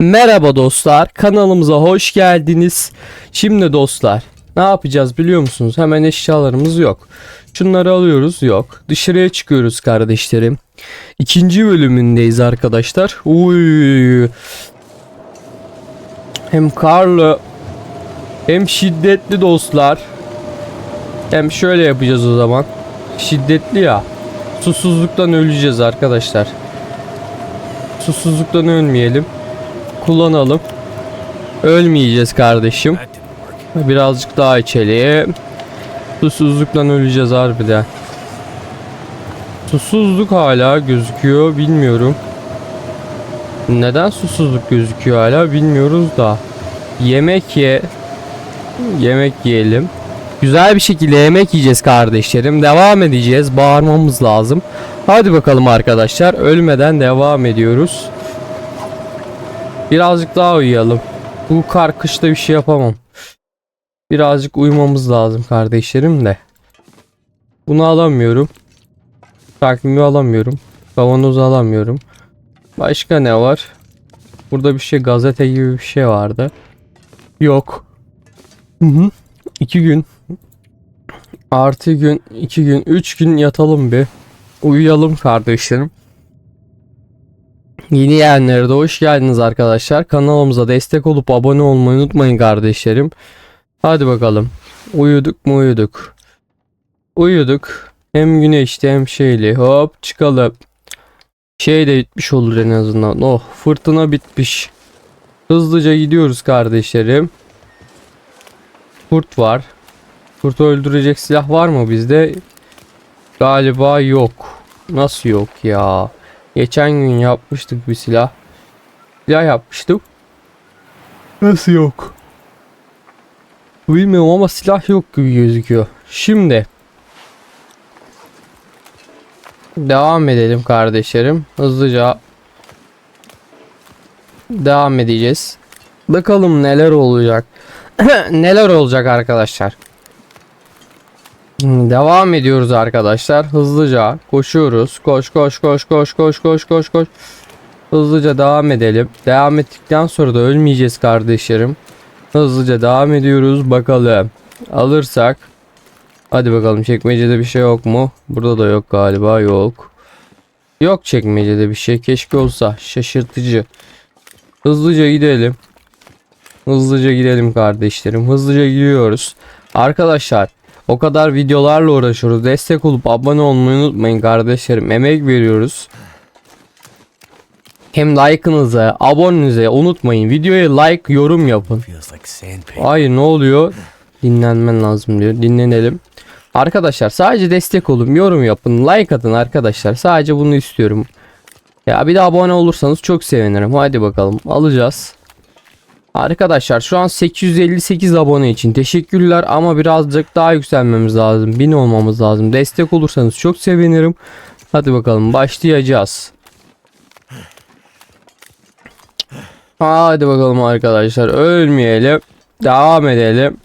Merhaba dostlar, kanalımıza hoş geldiniz. Şimdi dostlar, ne yapacağız biliyor musunuz? Hemen eşyalarımız yok. Şunları alıyoruz, yok. Dışarıya çıkıyoruz kardeşlerim. İkinci bölümündeyiz arkadaşlar. Uy. Hem karlı, hem şiddetli dostlar. Hem şöyle yapacağız o zaman. Şiddetli ya. Susuzluktan öleceğiz arkadaşlar. Susuzluktan ölmeyelim kullanalım. Ölmeyeceğiz kardeşim. Birazcık daha içeriye. Susuzluktan öleceğiz harbiden. Susuzluk hala gözüküyor bilmiyorum. Neden susuzluk gözüküyor hala bilmiyoruz da. Yemek ye. Yemek yiyelim. Güzel bir şekilde yemek yiyeceğiz kardeşlerim. Devam edeceğiz. Bağırmamız lazım. Hadi bakalım arkadaşlar. Ölmeden devam ediyoruz. Birazcık daha uyuyalım. Bu kar kışta bir şey yapamam. Birazcık uyumamız lazım kardeşlerim de. Bunu alamıyorum. Takvimi alamıyorum. Kavanozu alamıyorum. Başka ne var? Burada bir şey gazete gibi bir şey vardı. Yok. Hı hı. İki gün. Artı gün, iki gün, üç gün yatalım bir. Uyuyalım kardeşlerim. Yeni gelenlere de hoş geldiniz arkadaşlar. Kanalımıza destek olup abone olmayı unutmayın kardeşlerim. Hadi bakalım. Uyuduk mu uyuduk. Uyuduk. Hem güneşte hem şeyli. Hop çıkalım. Şey de bitmiş olur en azından. Oh fırtına bitmiş. Hızlıca gidiyoruz kardeşlerim. Kurt var. Kurtu öldürecek silah var mı bizde? Galiba yok. Nasıl yok ya? Geçen gün yapmıştık bir silah. Silah yapmıştık. Nasıl yok? Bilmiyorum ama silah yok gibi gözüküyor. Şimdi devam edelim kardeşlerim. Hızlıca devam edeceğiz. Bakalım neler olacak. neler olacak arkadaşlar. Devam ediyoruz arkadaşlar. Hızlıca koşuyoruz. Koş koş koş koş koş koş koş koş. Hızlıca devam edelim. Devam ettikten sonra da ölmeyeceğiz kardeşlerim. Hızlıca devam ediyoruz. Bakalım. Alırsak. Hadi bakalım çekmecede bir şey yok mu? Burada da yok galiba yok. Yok çekmecede bir şey. Keşke olsa. Şaşırtıcı. Hızlıca gidelim. Hızlıca gidelim kardeşlerim. Hızlıca gidiyoruz. Arkadaşlar o kadar videolarla uğraşıyoruz. Destek olup abone olmayı unutmayın kardeşlerim. Emek veriyoruz. Hem like'ınızı, abonenize unutmayın. Videoya like, yorum yapın. Hayır ne oluyor? Dinlenmen lazım diyor. Dinlenelim. Arkadaşlar sadece destek olun, yorum yapın, like atın arkadaşlar. Sadece bunu istiyorum. Ya bir de abone olursanız çok sevinirim. Hadi bakalım alacağız. Arkadaşlar şu an 858 abone için teşekkürler ama birazcık daha yükselmemiz lazım. 1000 olmamız lazım. Destek olursanız çok sevinirim. Hadi bakalım başlayacağız. Hadi bakalım arkadaşlar ölmeyelim. Devam edelim.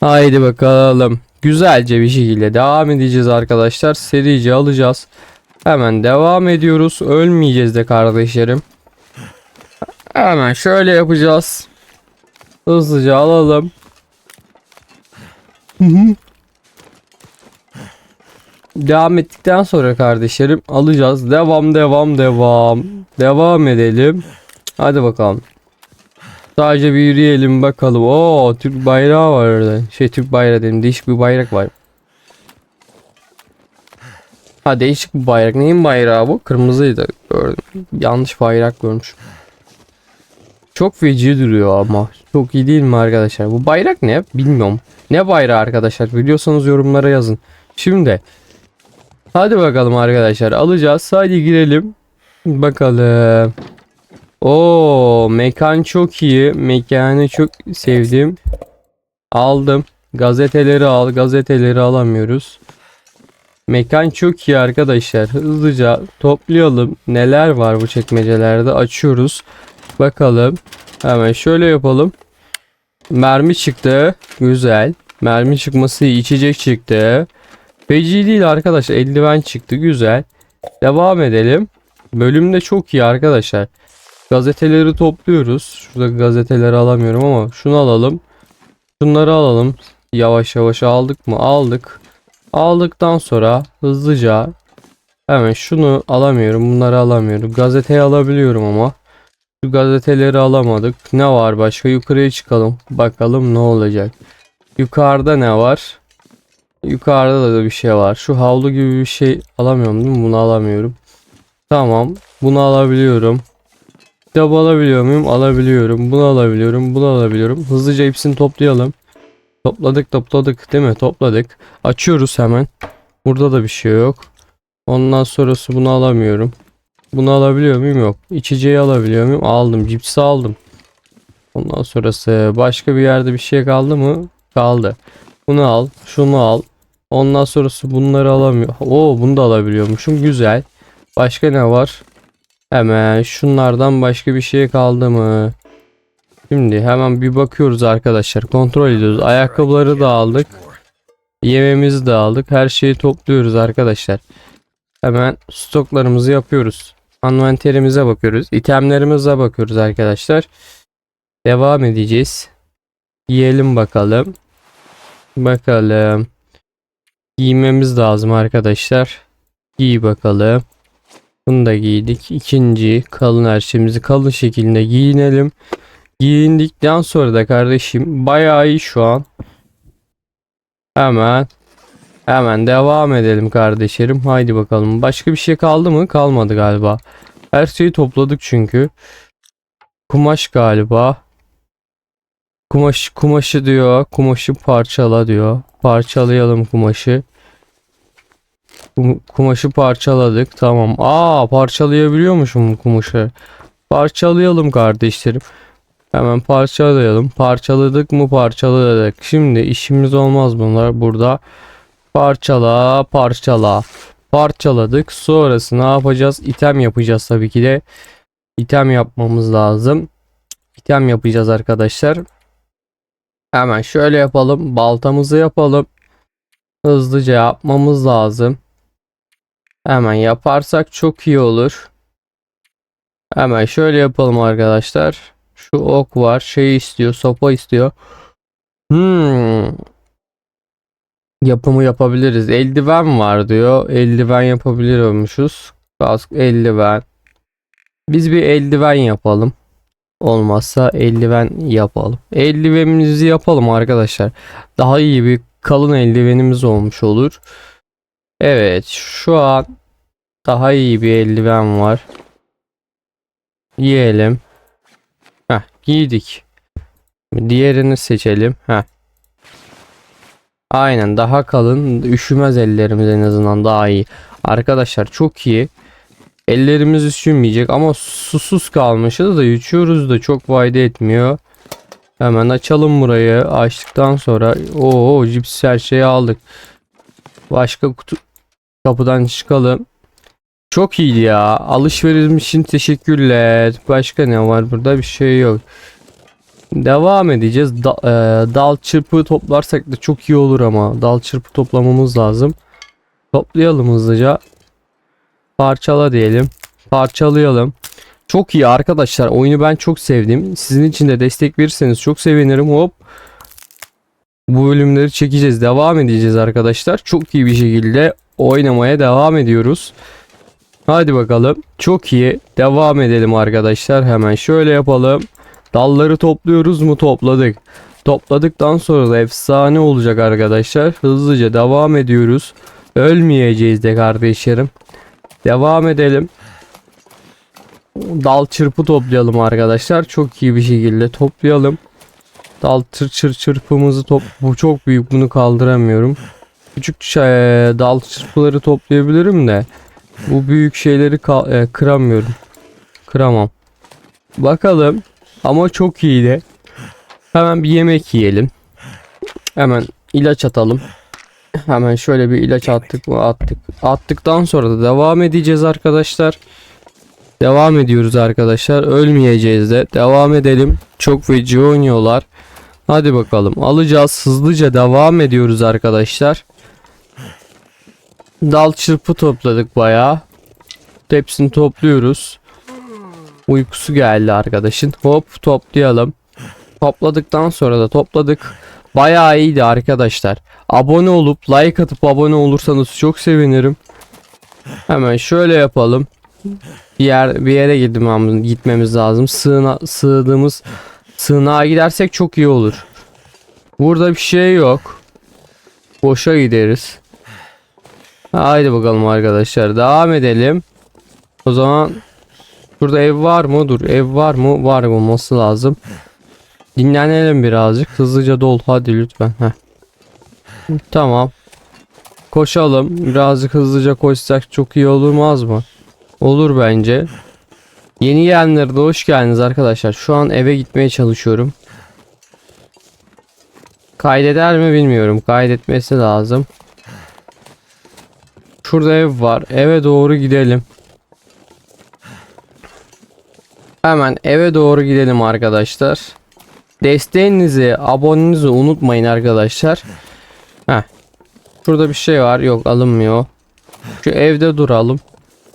Haydi bakalım. Güzelce bir şekilde devam edeceğiz arkadaşlar. Serice alacağız. Hemen devam ediyoruz. Ölmeyeceğiz de kardeşlerim. Hemen şöyle yapacağız. Hızlıca alalım. Devam ettikten sonra kardeşlerim alacağız. Devam devam devam. Devam edelim. Hadi bakalım. Sadece bir yürüyelim bakalım. Oo Türk bayrağı var orada. Şey Türk bayrağı dedim. Değişik bir bayrak var. Ha değişik bir bayrak. Neyin bayrağı bu? Kırmızıydı. Gördüm. Yanlış bayrak görmüşüm. Çok feci duruyor ama. Çok iyi değil mi arkadaşlar? Bu bayrak ne? Bilmiyorum. Ne bayrağı arkadaşlar? Biliyorsanız yorumlara yazın. Şimdi. Hadi bakalım arkadaşlar. Alacağız. Hadi girelim. Bakalım. Oo, mekan çok iyi. Mekanı çok sevdim. Aldım. Gazeteleri al. Gazeteleri alamıyoruz. Mekan çok iyi arkadaşlar. Hızlıca toplayalım. Neler var bu çekmecelerde? Açıyoruz. Bakalım. Hemen şöyle yapalım. Mermi çıktı. Güzel. Mermi çıkması iyi. içecek çıktı. Feci değil arkadaşlar. Eldiven çıktı. Güzel. Devam edelim. Bölümde çok iyi arkadaşlar. Gazeteleri topluyoruz. Şurada gazeteleri alamıyorum ama şunu alalım. Şunları alalım. Yavaş yavaş aldık mı? Aldık. Aldıktan sonra hızlıca hemen şunu alamıyorum. Bunları alamıyorum. Gazeteyi alabiliyorum ama. Şu gazeteleri alamadık. Ne var başka? Yukarıya çıkalım. Bakalım ne olacak. Yukarıda ne var? Yukarıda da bir şey var. Şu havlu gibi bir şey alamıyorum değil mi? Bunu alamıyorum. Tamam. Bunu alabiliyorum. Kitabı alabiliyor muyum? Alabiliyorum. Bunu alabiliyorum. Bunu alabiliyorum. Hızlıca hepsini toplayalım. Topladık topladık değil mi? Topladık. Açıyoruz hemen. Burada da bir şey yok. Ondan sonrası bunu alamıyorum. Bunu alabiliyor muyum? Yok. İçeceği alabiliyor muyum? Aldım. Cipsi aldım. Ondan sonrası başka bir yerde bir şey kaldı mı? Kaldı. Bunu al. Şunu al. Ondan sonrası bunları alamıyor. Oo bunu da alabiliyormuşum. Güzel. Başka ne var? Hemen şunlardan başka bir şey kaldı mı? Şimdi hemen bir bakıyoruz arkadaşlar. Kontrol ediyoruz. Ayakkabıları da aldık. Yemeğimizi de aldık. Her şeyi topluyoruz arkadaşlar. Hemen stoklarımızı yapıyoruz. Envanterimize bakıyoruz. İtemlerimize bakıyoruz arkadaşlar. Devam edeceğiz. Yiyelim bakalım. Bakalım. Giymemiz lazım arkadaşlar. Giy bakalım. Bunu da giydik. İkinci kalın her şeyimizi kalın şekilde giyinelim. Giyindikten sonra da kardeşim bayağı iyi şu an. Hemen hemen devam edelim kardeşlerim. Haydi bakalım. Başka bir şey kaldı mı? Kalmadı galiba. Her şeyi topladık çünkü. Kumaş galiba. Kumaş kumaşı diyor. Kumaşı parçala diyor. Parçalayalım kumaşı. Kum- Kumaşı parçaladık. Tamam. Aa parçalayabiliyormuşum kumaşı. Parçalayalım kardeşlerim. Hemen parçalayalım. Parçaladık mı parçaladık. Şimdi işimiz olmaz bunlar burada. Parçala parçala. Parçaladık. Sonrası ne yapacağız? İtem yapacağız tabii ki de. İtem yapmamız lazım. İtem yapacağız arkadaşlar. Hemen şöyle yapalım. Baltamızı yapalım. Hızlıca yapmamız lazım. Hemen yaparsak çok iyi olur. Hemen şöyle yapalım arkadaşlar. Şu ok var. Şey istiyor. Sopa istiyor. Hmm. Yapımı yapabiliriz. Eldiven var diyor. Eldiven yapabiliyormuşuz. Kask, eldiven. Biz bir eldiven yapalım. Olmazsa eldiven yapalım. Eldivenimizi yapalım arkadaşlar. Daha iyi bir kalın eldivenimiz olmuş olur. Evet şu an daha iyi bir eldiven var. Yiyelim. Heh giydik. Diğerini seçelim. Heh. Aynen daha kalın üşümez ellerimiz en azından daha iyi. Arkadaşlar çok iyi. Ellerimiz üşümeyecek ama susuz kalmışız da içiyoruz da çok fayda etmiyor. Hemen açalım burayı. Açtıktan sonra o cips her şeyi aldık. Başka kutu kapıdan çıkalım. Çok iyiydi ya. Alışveriş için teşekkürler. Başka ne var burada? Bir şey yok. Devam edeceğiz. Da- e, dal çırpı toplarsak da çok iyi olur ama. Dal çırpı toplamamız lazım. Toplayalım hızlıca. Parçala diyelim. Parçalayalım. Çok iyi arkadaşlar. Oyunu ben çok sevdim. Sizin için de destek verirseniz çok sevinirim. Hop. Bu bölümleri çekeceğiz. Devam edeceğiz arkadaşlar. Çok iyi bir şekilde oynamaya devam ediyoruz. Hadi bakalım. Çok iyi. Devam edelim arkadaşlar. Hemen şöyle yapalım. Dalları topluyoruz mu? Topladık. Topladıktan sonra da efsane olacak arkadaşlar. Hızlıca devam ediyoruz. Ölmeyeceğiz de kardeşlerim. Devam edelim. Dal çırpı toplayalım arkadaşlar. Çok iyi bir şekilde toplayalım. Dal çır çır çırpımızı top bu çok büyük bunu kaldıramıyorum. Küçük şey, dal çırpıları toplayabilirim de bu büyük şeyleri e, kıramıyorum. Kıramam. Bakalım ama çok iyiydi. Hemen bir yemek yiyelim. Hemen ilaç atalım. Hemen şöyle bir ilaç attık mı attık. Attıktan sonra da devam edeceğiz arkadaşlar. Devam ediyoruz arkadaşlar. Ölmeyeceğiz de. Devam edelim. Çok feci oynuyorlar. Hadi bakalım. Alacağız. Hızlıca devam ediyoruz arkadaşlar. Dal çırpı topladık bayağı. Hepsini topluyoruz. Uykusu geldi arkadaşın. Hop toplayalım. Topladıktan sonra da topladık. Bayağı iyiydi arkadaşlar. Abone olup like atıp abone olursanız çok sevinirim. Hemen şöyle yapalım. Bir yer bir yere gitmem, gitmemiz lazım. Sığına, sığdığımız sığınağa gidersek çok iyi olur. Burada bir şey yok. Boşa gideriz. Haydi bakalım arkadaşlar. Devam edelim. O zaman burada ev var mı? Dur ev var mı? Var olması lazım. Dinlenelim birazcık. Hızlıca dol hadi lütfen. Heh. Tamam. Koşalım. Birazcık hızlıca koşsak çok iyi olmaz mı? Olur bence. Yeni gelenlere de hoş geldiniz arkadaşlar. Şu an eve gitmeye çalışıyorum. Kaydeder mi bilmiyorum. Kaydetmesi lazım. Şurada ev var. Eve doğru gidelim. Hemen eve doğru gidelim arkadaşlar. Desteğinizi, abonenizi unutmayın arkadaşlar. Heh. Şurada bir şey var. Yok alınmıyor. Şu evde duralım.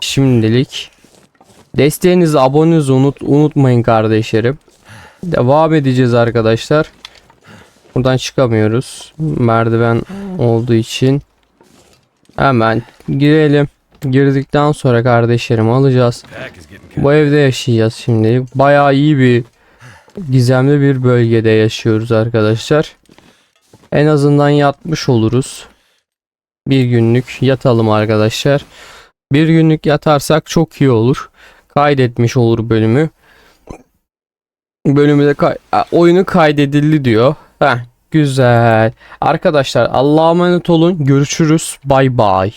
Şimdilik. Desteğinizi, abonenizi unut, unutmayın kardeşlerim. Devam edeceğiz arkadaşlar. Buradan çıkamıyoruz. Merdiven olduğu için. Hemen girelim. Girdikten sonra kardeşlerim alacağız. Bu evde yaşayacağız şimdi. Bayağı iyi bir gizemli bir bölgede yaşıyoruz arkadaşlar. En azından yatmış oluruz. Bir günlük yatalım arkadaşlar. Bir günlük yatarsak çok iyi olur. Kaydetmiş olur bölümü. Bölümü de kay- oyunu kaydedildi diyor. Heh, güzel. Arkadaşlar Allah'a emanet olun. Görüşürüz. Bay bay.